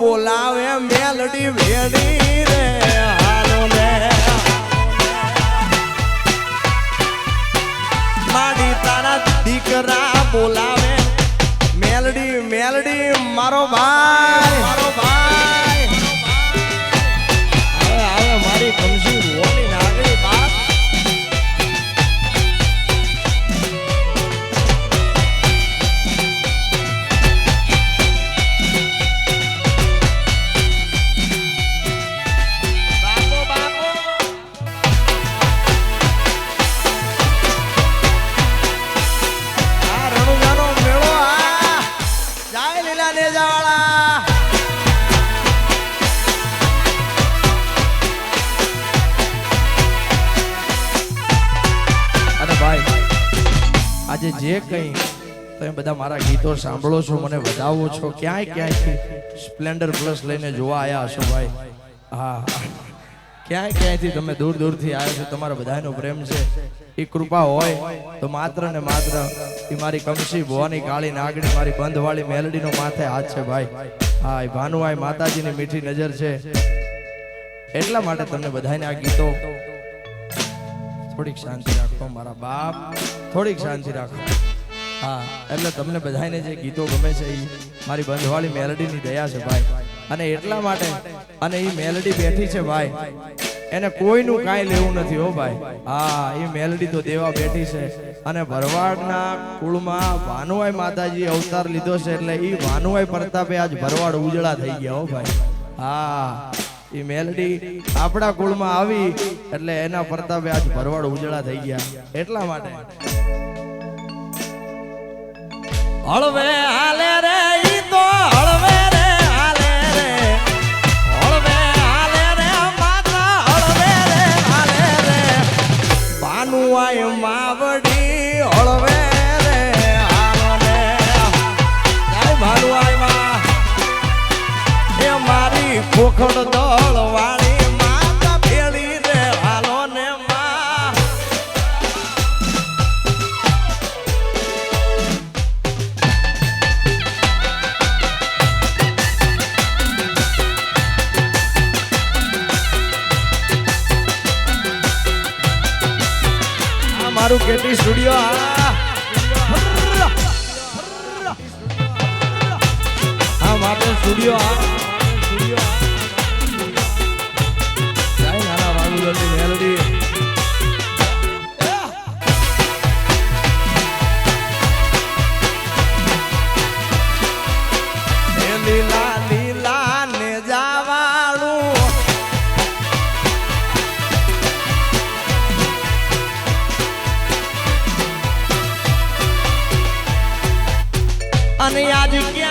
બોલાવે મેલડી વેડી રે, હાલો ને માડી તારા દીકરા બોલાવે. મેલડી મેલડી મારો ભાઈ મારો ભાઈ. આજે જે કંઈ તમે બધા મારા ગીતો સાંભળો છો, મને વધાવો છો, ક્યાંય ક્યાંયથી સ્પ્લેન્ડર પ્લસ લઈને જોવા આવ્યા છો ભાઈ. હા, ક્યાંય ક્યાંયથી તમે દૂર દૂરથી આવ્યા છો, તમારા બધાનો પ્રેમ છે. એ કૃપા હોય તો માત્ર ને માત્ર એ મારી કમસી ભવાની કાળી નાગણી મારી બંધવાળી મેલડીનો માથે હાથ છે ભાઈ. હા, એ ભાનુભાઈ માતાજીની મીઠી નજર છે. એટલા માટે તમને બધાને આ ગીતો થોડીક શાંતિ રાખો, મારા બાપ. થોડીક શાંતિ રાખો. હા, એટલે તમને બધાને જે ગીતો ગમે છે એ મારી બંધવાળી મેલડીની દયા છે ભાઈ. અને એટલા માટે, અને એ મેલડી બેઠી છે ભાઈ. એને કોઈનું કાંઈ લેવું નથી હો ભાઈ. હા એ મેલડી તો દેવા બેઠી છે. અને ભરવાડના કુળમાં ભાનુઆઈ માતાજી અવતાર લીધો છે, એટલે એ ભાનુઆઈ પ્રતાપે આજ ભરવાડ ઉજળા થઈ ગયા હો ભાઈ. હા. એ મેલડી આપણા કુળમાં આવી એટલે એના પ્રતાપે આજ ભરવાડ ઉજળા થઈ ગયા. એટલા માટે. હળવે હાલે રે ઈ તો હળવે માવડી પોખડ દળ વાળી માતા ભેળી રે, હાલો આ મારું કેટી સ્ટુડિયો, આ. હા, મારું સ્ટુડિયો, આ. અને આજ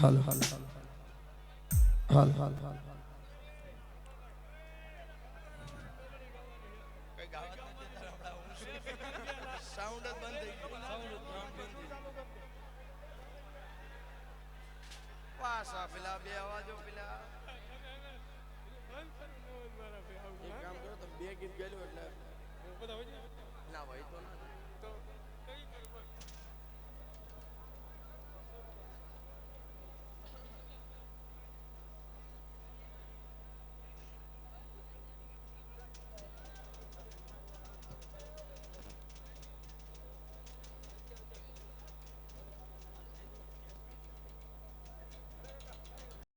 حلو حلو حلو حلو ના ભાઈ તો ના